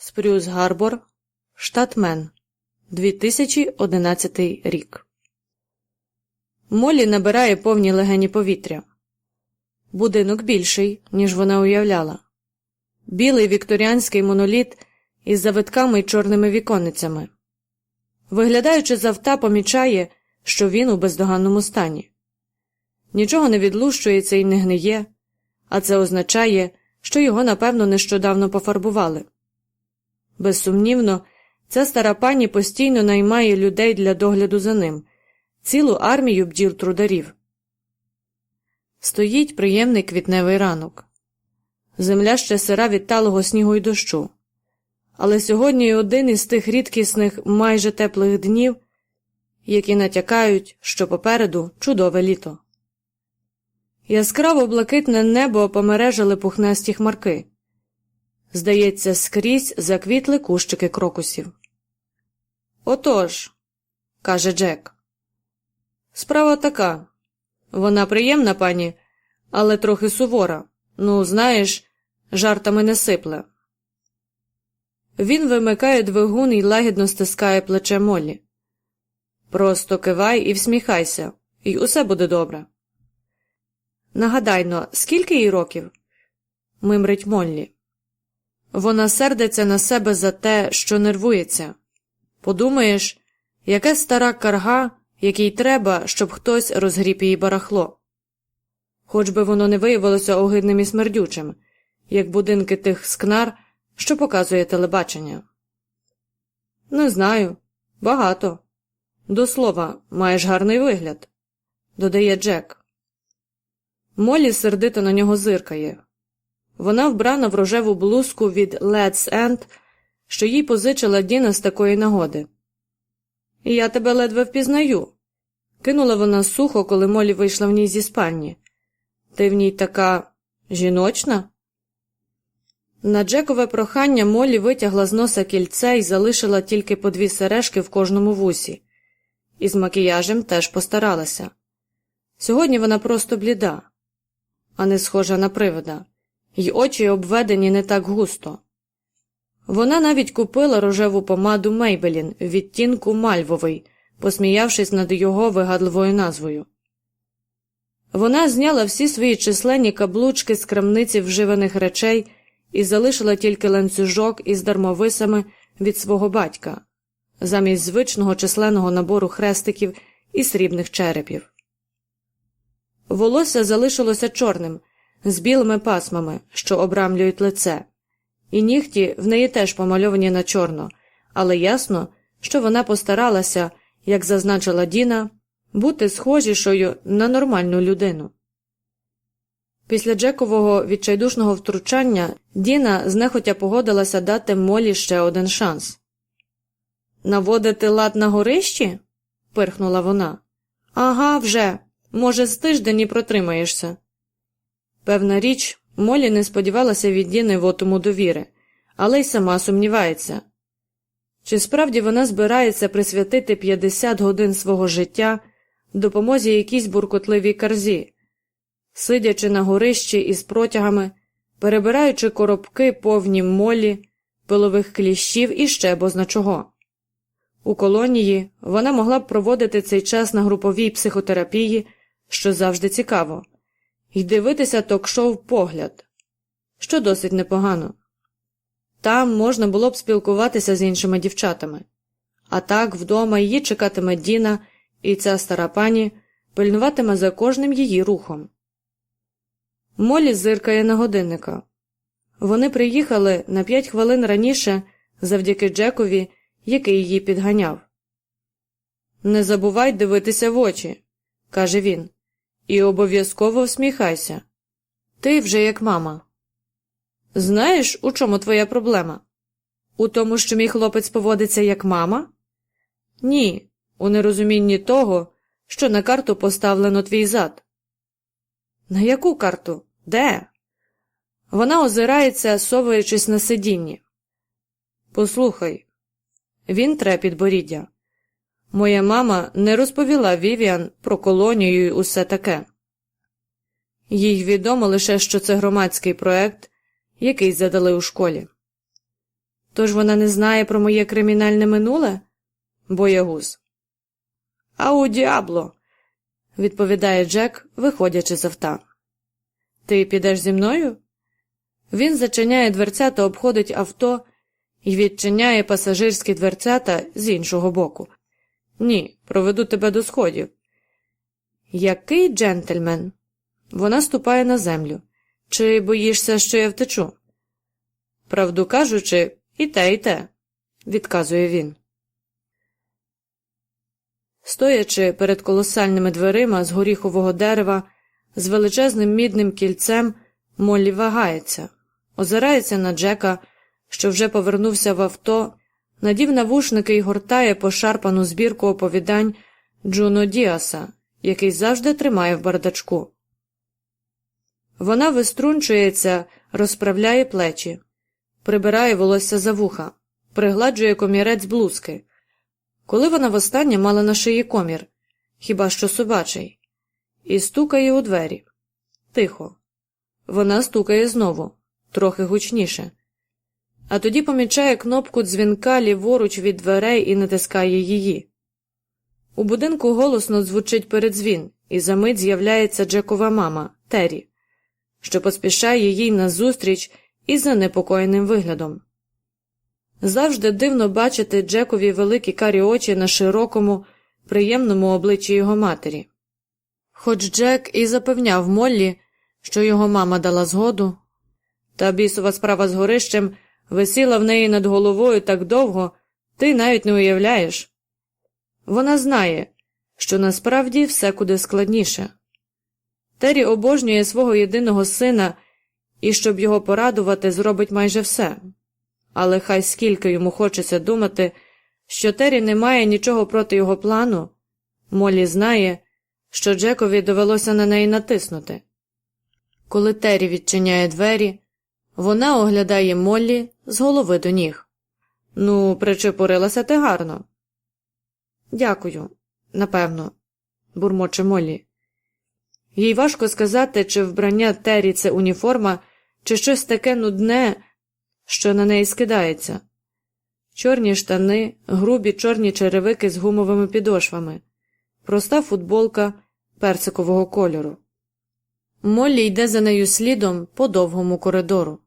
Спрюс Гарбор, штат Мен, 2011 рік. Молі набирає повні легені повітря. Будинок більший, ніж вона уявляла. Білий вікторіанський моноліт із завитками й чорними віконницями. Виглядаючи з авта, помічає, що він у бездоганному стані. Нічого не відлущується і не гниє, а це означає, що його, напевно, нещодавно пофарбували. Безсумнівно, ця стара пані постійно наймає людей для догляду за ним, цілу армію бджіл трударів. Стоїть приємний квітневий ранок. Земля ще сира від талого снігу й дощу. Але сьогодні один із тих рідкісних майже теплих днів, які натякають, що попереду чудове літо. Яскраво блакитне небо помережили пухнасті хмарки. Здається, скрізь заквітли кущики крокусів. Отож, каже Джек. Справа така. Вона приємна, пані, але трохи сувора. Ну, знаєш, жартами не сипле. Він вимикає двигун і лагідно стискає плече Моллі. Просто кивай і всміхайся, і усе буде добре. Нагадайно, скільки їй років? мимрить Моллі. Вона сердиться на себе за те, що нервується. Подумаєш, яка стара карга, якій треба, щоб хтось розгріб її барахло. Хоч би воно не виявилося огидним і смердючим, як будинки тих скнар, що показує телебачення. Не знаю. Багато. До слова, маєш гарний вигляд, додає Джек. Молі сердито на нього зиркає. Вона вбрана в рожеву блузку від Let's End, що їй позичила Діна з такої нагоди. Я тебе ледве впізнаю, кинула вона сухо, коли Молі вийшла в ній зі спальні. Ти в ній така жіночна? На Джекове прохання Молі витягла з носа кільце і залишила тільки по дві сережки в кожному вусі, і з макіяжем теж постаралася. Сьогодні вона просто бліда, а не схожа на привида, й очі обведені не так густо. Вона навіть купила рожеву помаду Мейбелін в відтінку мальвовий, посміявшись над його вигадливою назвою. Вона зняла всі свої численні каблучки з крамниці вживаних речей і залишила тільки ланцюжок із дармовисами від свого батька, замість звичного численного набору хрестиків і срібних черепів. Волосся залишилося чорним, з білими пасмами, що обрамлюють лице, і нігті в неї теж помальовані на чорно, але ясно, що вона постаралася, як зазначила Діна, бути схожішою на нормальну людину. Після Джекового відчайдушного втручання Діна знехотя погодилася дати Молі ще один шанс. Наводити лад на горищі? пирхнула вона. Ага, вже. Може, з тиждень і протримаєшся. Певна річ, Молі не сподівалася від Діни вотому довіри, але й сама сумнівається. Чи справді вона збирається присвятити 50 годин свого життя допомозі якійсь буркотливій карзі, сидячи на горищі із протягами, перебираючи коробки повні молі, пилових кліщів і ще бозна чого. У колонії вона могла б проводити цей час на груповій психотерапії, що завжди цікаво, і дивитися ток-шоу погляд, що досить непогано. Там можна було б спілкуватися з іншими дівчатами, а так вдома її чекатиме Діна, і ця стара пані пильнуватиме за кожним її рухом. Молі зиркає на годинника. Вони приїхали на п'ять хвилин раніше завдяки Джекові, який її підганяв. Не забувай дивитися в очі, каже він, і обов'язково всміхайся. Ти вже як мама. Знаєш, у чому твоя проблема? У тому, що мій хлопець поводиться як мама? Ні, у нерозумінні того, що на карту поставлено твій зад. На яку карту? Де? Вона озирається, совуючись на сидінні. Послухай, він тре підборіддя. Моя мама не розповіла Вівіан про колонію і усе таке. Їй відомо лише, що це громадський проект, який задали у школі. Тож вона не знає про моє кримінальне минуле? Боягуз. Ау, діабло, відповідає Джек, виходячи з авта. Ти підеш зі мною? Він зачиняє дверцята, обходить авто і відчиняє пасажирські дверцята з іншого боку. Ні, проведу тебе до сходів. Який джентльмен? Вона ступає на землю. Чи боїшся, що я втечу? Правду кажучи, і те, і те, відказує він. Стоячи перед колосальними дверима з горіхового дерева, з величезним мідним кільцем, Моллі вагається, озирається на Джека, що вже повернувся в авто, надів навушники і гортає пошарпану збірку оповідань Джуно Діаса, який завжди тримає в бардачку. Вона виструнчується, розправляє плечі, прибирає волосся за вуха, пригладжує комірець блузки. Коли вона востаннє мала на шиї комір, хіба що собачий, і стукає у двері. Тихо. Вона стукає знову, трохи гучніше. А тоді помічає кнопку дзвінка ліворуч від дверей і натискає її. У будинку голосно звучить передзвін, і за мить з'являється Джекова мама Террі, що поспішає їй назустріч із занепокоєним виглядом. Завжди дивно бачити Джекові великі карі очі на широкому, приємному обличчі його матері. Хоч Джек і запевняв Моллі, що його мама дала згоду, та бісова справа з горищем висіла в неї над головою так довго, ти навіть не уявляєш. Вона знає, що насправді все куди складніше. Террі обожнює свого єдиного сина і, щоб його порадувати, зробить майже все. Але хай скільки йому хочеться думати, що Террі не має нічого проти його плану, Молі знає, що Джекові довелося на неї натиснути. Коли Террі відчиняє двері, вона оглядає Моллі з голови до ніг. Ну, причепурилася ти гарно. Дякую, напевно, бурмоче Моллі. Їй важко сказати, чи вбрання Террі це уніформа, чи щось таке нудне, що на неї скидається. Чорні штани, грубі чорні черевики з гумовими підошвами, проста футболка персикового кольору. Моллі йде за нею слідом по довгому коридору,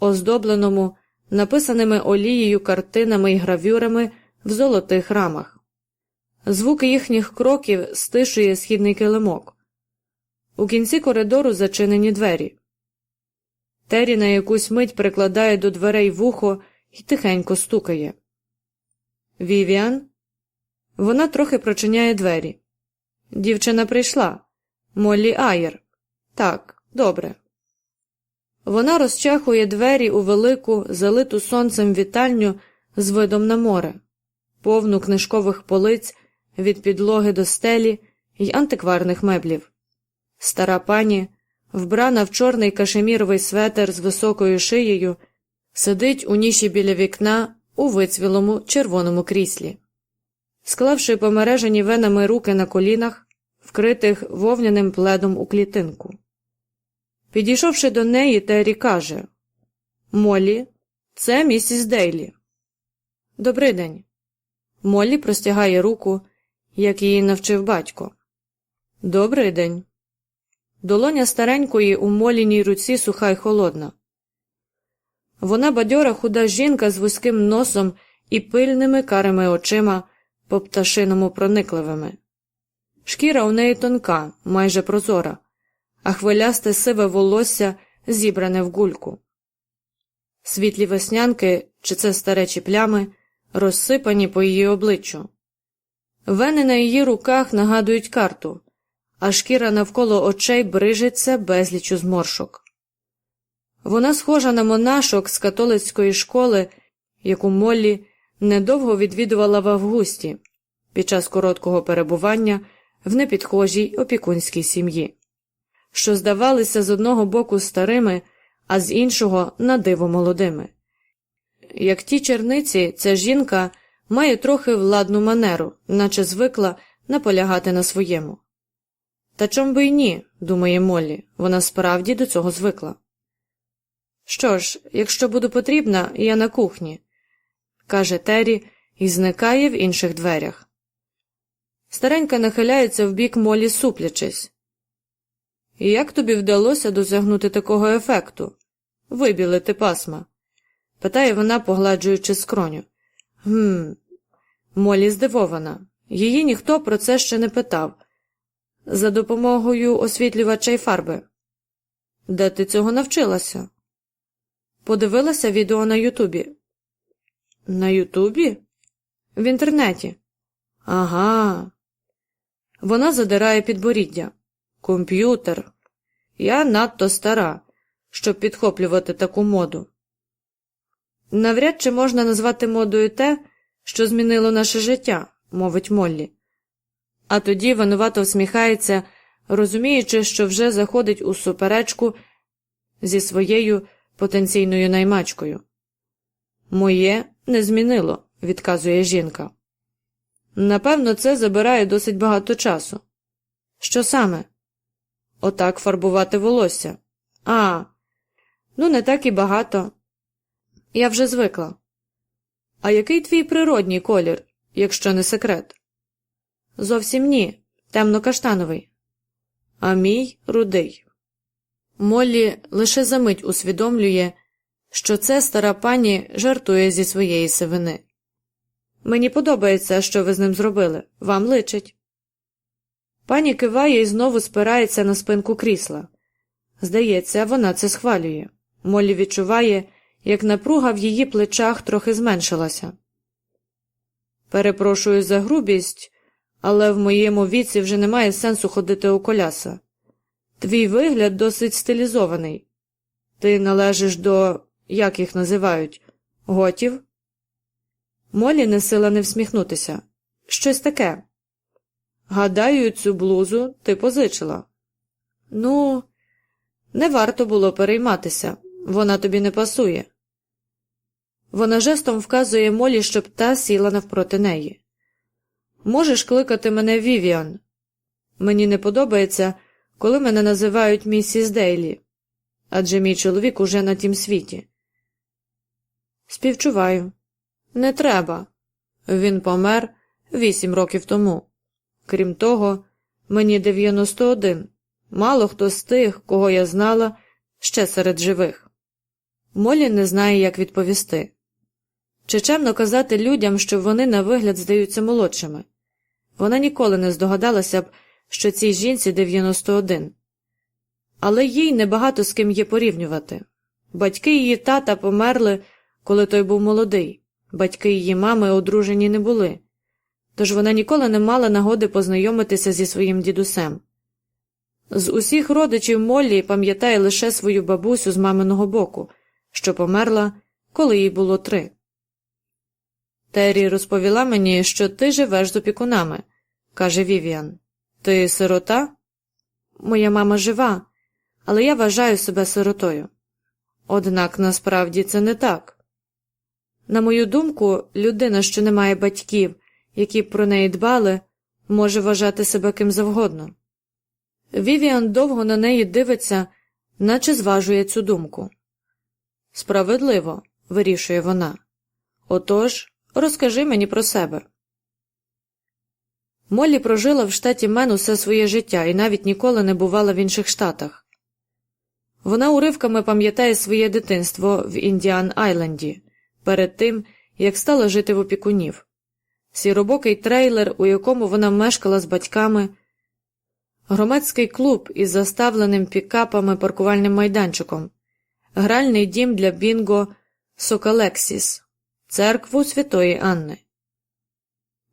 оздобленому, написаними олією картинами і гравюрами в золотих рамах. Звуки їхніх кроків стишує східний килимок. У кінці коридору зачинені двері. Террі на якусь мить прикладає до дверей вухо і тихенько стукає. Вівіан? Вона трохи прочиняє двері. Дівчина прийшла. Моллі Айер. Так, добре. Вона розчахує двері у велику, залиту сонцем вітальню з видом на море, повну книжкових полиць від підлоги до стелі й антикварних меблів. Стара пані, вбрана в чорний кашеміровий светер з високою шиєю, сидить у ніші біля вікна у вицвілому червоному кріслі. Склавши помережені венами руки на колінах, вкритих вовняним пледом у клітинку. Підійшовши до неї, Террі каже Молі, це місіс Дейлі. Добрий день. Моллі простягає руку, як її навчив батько. Добрий день. Долоня старенької у моліній руці суха й холодна. Вона бадьора худа жінка з вузьким носом і пильними карими очима, по пташиному проникливими. Шкіра у неї тонка, майже прозора, а хвилясте сиве волосся зібране в гульку. Світлі веснянки, чи це старечі плями, розсипані по її обличчю. Вени на її руках нагадують карту, а шкіра навколо очей брижиться безлічу зморшок. Вона схожа на монашок з католицької школи, яку Моллі недовго відвідувала в Августі під час короткого перебування в непідхожій опікунській сім'ї, що здавалися з одного боку старими, а з іншого надиво молодими. Як ті черниці, ця жінка має трохи владну манеру, наче звикла наполягати на своєму. Та чом би й ні, думає Моллі, вона справді до цього звикла. Що ж, якщо буду потрібна, я на кухні, каже Террі і зникає в інших дверях. Старенька нахиляється в бік молі суплячись. Як тобі вдалося досягнути такого ефекту? Вибілити пасма? питає вона, погладжуючи скроню. Гм. Молі здивована. Її ніхто про це ще не питав. За допомогою освітлювача й фарби. Де ти цього навчилася? Подивилася відео на Ютубі. На Ютубі? В інтернеті. Ага. Вона задирає підборіддя. Комп'ютер. Я надто стара, щоб підхоплювати таку моду. Навряд чи можна назвати модою те, що змінило наше життя, мовить Моллі. А тоді винувато всміхається, розуміючи, що вже заходить у суперечку зі своєю потенційною наймачкою. Моє не змінило, відказує жінка. Напевно, це забирає досить багато часу. Що саме? Отак фарбувати волосся. А, ну не так і багато. Я вже звикла. А який твій природній колір, якщо не секрет? Зовсім ні, темно-каштановий. А мій рудий. Моллі лише за мить усвідомлює, що це стара пані жартує зі своєї сивини. Мені подобається, що ви з ним зробили. Вам личить. Пані киває і знову спирається на спинку крісла. Здається, вона це схвалює. Моллі відчуває, як напруга в її плечах трохи зменшилася. Перепрошую за грубість, але в моєму віці вже немає сенсу ходити у коляса. Твій вигляд досить стилізований. Ти належиш до, як їх називають, готів? Молі не сила не всміхнутися. Щось таке. Гадаю, цю блузу ти позичила. Ну, не варто було перейматися, вона тобі не пасує. Вона жестом вказує Молі, щоб та сіла навпроти неї. Можеш кликати мене Вівіан. Мені не подобається, коли мене називають місіс Дейлі, адже мій чоловік уже на тім світі. Співчуваю. Не треба. Він помер вісім років тому. Крім того, мені 91. Мало хто з тих, кого я знала, ще серед живих. Молі не знає, як відповісти. Чи чемно казати людям, що вони на вигляд здаються молодшими? Вона ніколи не здогадалася б, що цій жінці 91. Але їй небагато з ким є порівнювати. Батьки її тата померли, коли той був молодий, батьки її мами одружені не були, тож вона ніколи не мала нагоди познайомитися зі своїм дідусем. З усіх родичів Моллі пам'ятає лише свою бабусю з маминого боку, що померла, коли їй було три. Террі розповіла мені, що ти живеш з опікунами, каже Вівіан. Ти сирота? Моя мама жива, але я вважаю себе сиротою. Однак насправді це не так. На мою думку, людина, що не має батьків, які про неї дбали, може вважати себе ким завгодно. Вівіан довго на неї дивиться, наче зважує цю думку. Справедливо, вирішує вона. Отож, розкажи мені про себе. Моллі прожила в штаті Мен усе своє життя і навіть ніколи не бувала в інших штатах. Вона уривками пам'ятає своє дитинство в Індіан Айленді перед тим, як стала жити в опікунів, сіробокий трейлер, у якому вона мешкала з батьками, громадський клуб із заставленим пікапами паркувальним майданчиком, гральний дім для Бінго Сокалексіс, церкву Святої Анни.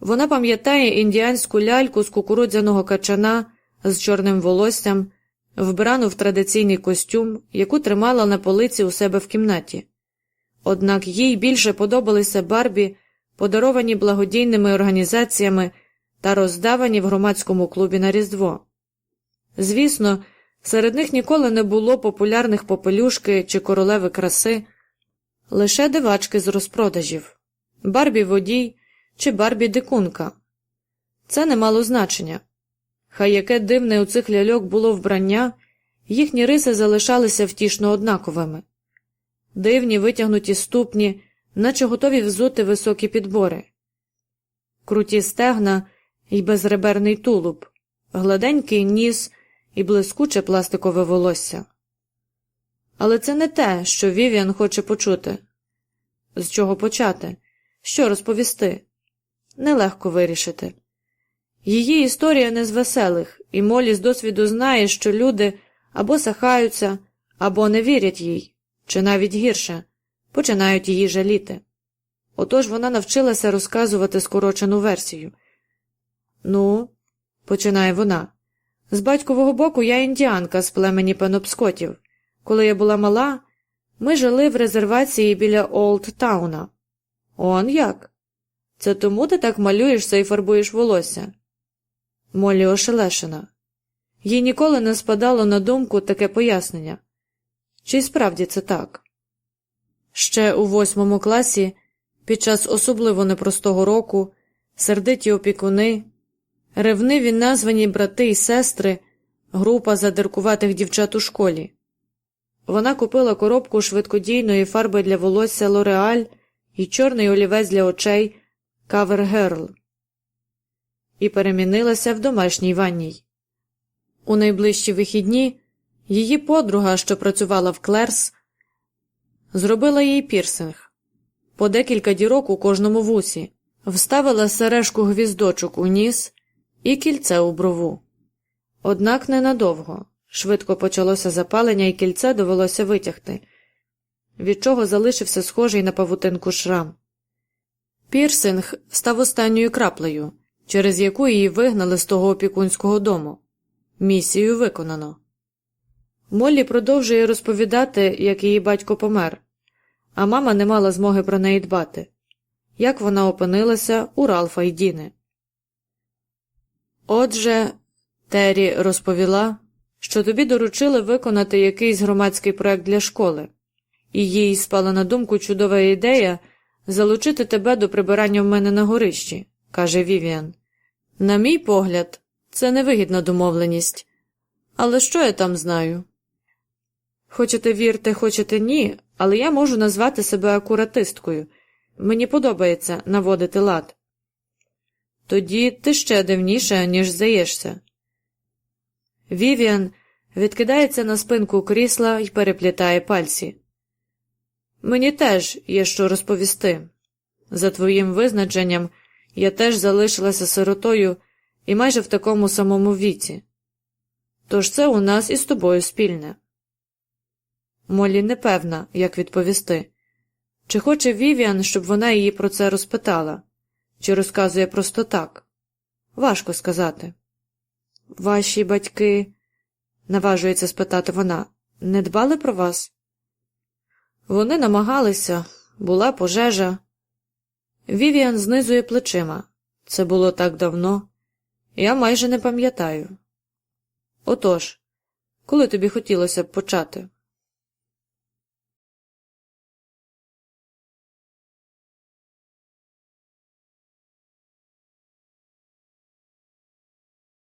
Вона пам'ятає індіанську ляльку з кукурудзяного качана з чорним волоссям, вбрану в традиційний костюм, яку тримала на полиці у себе в кімнаті. Однак їй більше подобалися Барбі, подаровані благодійними організаціями та роздавані в громадському клубі на Різдво. Звісно, серед них ніколи не було популярних попелюшки чи королеви краси, лише дивачки з розпродажів Барбі водій чи Барбі дикунка. Це не мало значення. Хай яке дивне у цих ляльок було вбрання, їхні риси залишалися втішно однаковими дивні витягнуті ступні, наче готові взути високі підбори, круті стегна і безреберний тулуб, гладенький ніс і блискуче пластикове волосся. Але це не те, що Вівіан хоче почути. З чого почати? Що розповісти? Нелегко вирішити. Її історія не з веселих, і Молі з досвіду знає, що люди або сахаються, або не вірять їй, чи навіть гірше, починають її жаліти. Отож вона навчилася розказувати скорочену версію. Ну, починає вона. З батькового боку я індіанка з племені пенопскотів. Коли я була мала, ми жили в резервації біля Олдтауна. Он як? Це тому ти так малюєшся і фарбуєш волосся? Молі ошелешена. Їй ніколи не спадало на думку таке пояснення. Чи справді це так? Ще у восьмому класі, під час особливо непростого року, сердиті опікуни, ревниві названі брати і сестри, група задиркуватих дівчат у школі. Вона купила коробку швидкодійної фарби для волосся Лореаль і чорний олівець для очей Кавергерл і перемінилася в домашній ванній. У найближчі вихідні її подруга, що працювала в Клерс, зробила їй пірсинг по декілька дірок у кожному вусі, вставила сережку гвіздочок у ніс і кільце у брову. Однак ненадовго. Швидко почалося запалення, і кільце довелося витягти, від чого залишився схожий на павутинку шрам. Пірсинг став останньою краплею, через яку її вигнали з того опікунського дому. Місію виконано. Моллі продовжує розповідати, як її батько помер, а мама не мала змоги про неї дбати, як вона опинилася у Ралфа й Діни. Отже, Террі розповіла, що тобі доручили виконати якийсь громадський проект для школи, і їй спала на думку чудова ідея залучити тебе до прибирання в мене на горищі, каже Вівіан. На мій погляд, це невигідна домовленість. Але що я там знаю? Хочете вірте, хочете ні, але я можу назвати себе акуратисткою. Мені подобається наводити лад. Тоді ти ще дивніше, ніж здаєшся. Вівіан відкидається на спинку крісла і переплітає пальці. Мені теж є що розповісти. За твоїм визначенням, я теж залишилася сиротою і майже в такому самому віці. Тож це у нас із тобою спільне. Молі не певна, як відповісти. Чи хоче Вівіан, щоб вона її про це розпитала, чи розказує просто так? Важко сказати. Ваші батьки, наважується спитати вона, не дбали про вас? Вони намагалися, була пожежа. Вівіан знизує плечима. Це було так давно, я майже не пам'ятаю. Отож, коли тобі хотілося б почати?